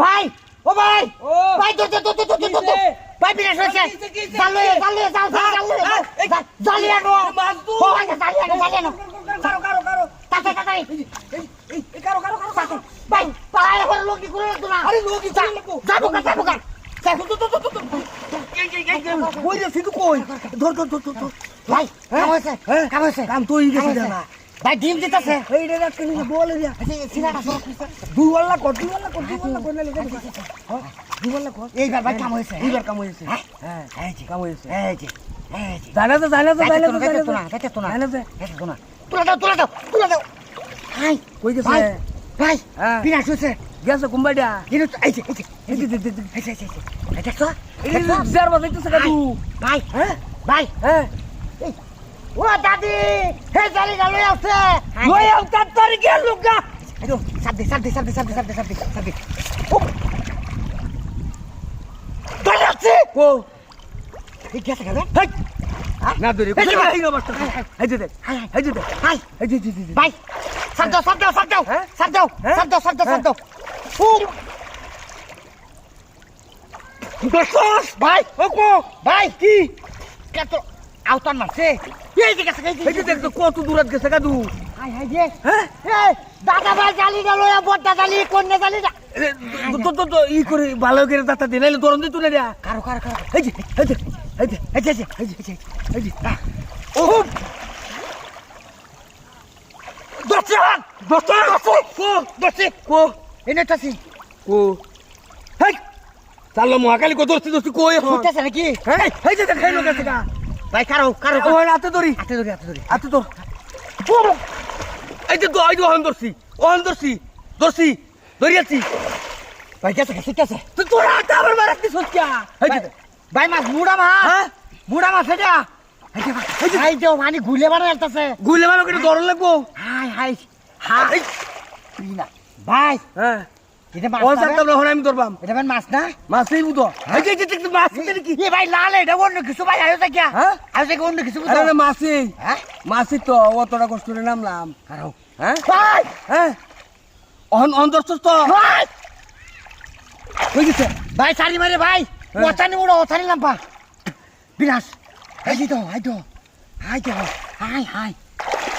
ভাই ও ভাই ও। ভাই তো তো তো তো তো তো ভাই বিনাশ হয়েছে কিসে? জালিয়ে জাল জাল জালিয়ে হ্যাঁ, নো। ও ভাই জালিয়ে নো জালিয়ে নো কারও কারও কারও তাতে তাতে এই এই এই কারও কারও কারও তাতে ভাই পায়ে করে লোক কি করে তো না আরে লোক কি? যাব কা যাব কা তো তো তো তো কই রে সিধু কই ধর ধর ধর ধর ভাই কাম হয়েছে হ্যাঁ? কাম হয়েছে কাম তো হয়ে গেছে কাম হয়েছে। জানা। ভাই ডিম দিতেছে। এই রে রাত কেন বলে রে সিনাটা সব দুই ওয়ালা কর দুই ওয়ালা কর দুই ওয়ালা কর নালে হ্যাঁ দুই ওয়ালা কর। এইবার ভাই কাম হয়েছে। এইবার কাম হয়েছে। হ্যাঁ? হ্যাঁ এই যে কাম হয়েছে। এই যে এই যে। জানা তো জানা তো জানা তো তো না যাইতে তো না জানা তো যাইতে তো না তুলে দাও তুলে দাও তুলে দাও। ভাই কই গেছে? ভাই হ্যাঁ। বিনাশ হয়েছে। গেছে কুম্বাড়িয়া কিন্তু এই যে এই যে এই যে। এই যে এই যে এই যে। এই এই হ্যাঁ হ্যাঁ এই, এই হ্যাঁ? না এই যে। এই এই যে। এই যে এই যে যে যে ভাই সাব দাও সাব দাও সাব দাও। হ্যাঁ? সাব দাও হ্যাঁ? সাব দাও সাব দাও সাব দাও। ও দশস ভাই ও কো। ভাই কি? কত আউতান মারছে এই যে গেছে এই যে দেখ কত দূরত গেছে কা তুই হাই হাই যে। হ্যাঁ? দাদা ভাই জালি গেল বড় জালি কন্যা জালি যা তো তো ই করে ভালো করে দাতা দে নাইলে দরন দিত না রে। কারও কারও কারও। এই যে এই যে এই যে এই যে এই যে এই যে ও দশজন দশজন কো দশে কো। এনে তাসি কো। হেই! চালো মহাকালী কো কই এখন? ফুটেছে নাকি? হ্যাঁ এই যে দেখ এই লোক আছে কা ভাই কারও কারও ও হাতে ধরি। হাতে ধরি হাতে ধরি। হাতে ধর। এই যে তো এই যে ওহন ধরছি ওহন ধরছি ধরছি ধরিয়াছি ভাই গেছে গেছে গেছে। তো তোর হাতে আবার মারাতি সত্যা। ভাই মাছ বুড়া মাছ। হ্যাঁ? বুড়া মাছ এটা এই যে মানে গুলে বানা যাইতাছে। গুলে মারো করে ধরন লাগবো। হাই হাই। হাই। না। ভাই। হ্যাঁ। এটা মাছ ও আমি ধরবাম এটা মাছ না? মাছই বুঝো এই যে যে মাছ এটা কি এ ভাই লাল এটা অন্য কিছু ভাই আয়ো দেখিয়া। হ্যাঁ? আয়ো দেখি অন্য কিছু বুঝো। আরে মাছই হ্যাঁ? মাছই তো অতটা কষ্ট করে নামলাম। কারও হ্যাঁ? ভাই! হ্যাঁ? তো। ভাই! হয়ে গেছে। ভাই সারি মারে ভাই! হ্যাঁ। ওথানি উড়ো ওথানি লাম্পা। বিনাশ এই তো হাই তো। হাই তো হাই হাই।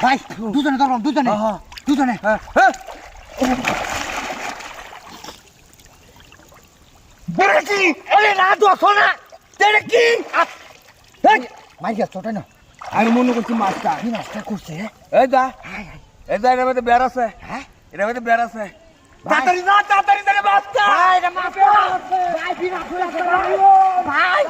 ভাই দুজনে ধরলাম দুজনে। হ্যাঁ, হ্যাঁ। দুজনে। হ্যাঁ হ্যাঁ। বেরেছি এলে না দোষ না। তেরে কি? মাইকা চটে না। আমি মনে করছি মাছটা কি মাছটা করছে? এই দা এই দা এর মধ্যে বের আছে। হ্যাঁ? এর মধ্যে বের আছে। তাড়াতাড়ি না তাড়াতাড়ি তাড়াতাড়ি মাছটা ভাই এটা মাছটা ভাই বিনা খোলা ভাই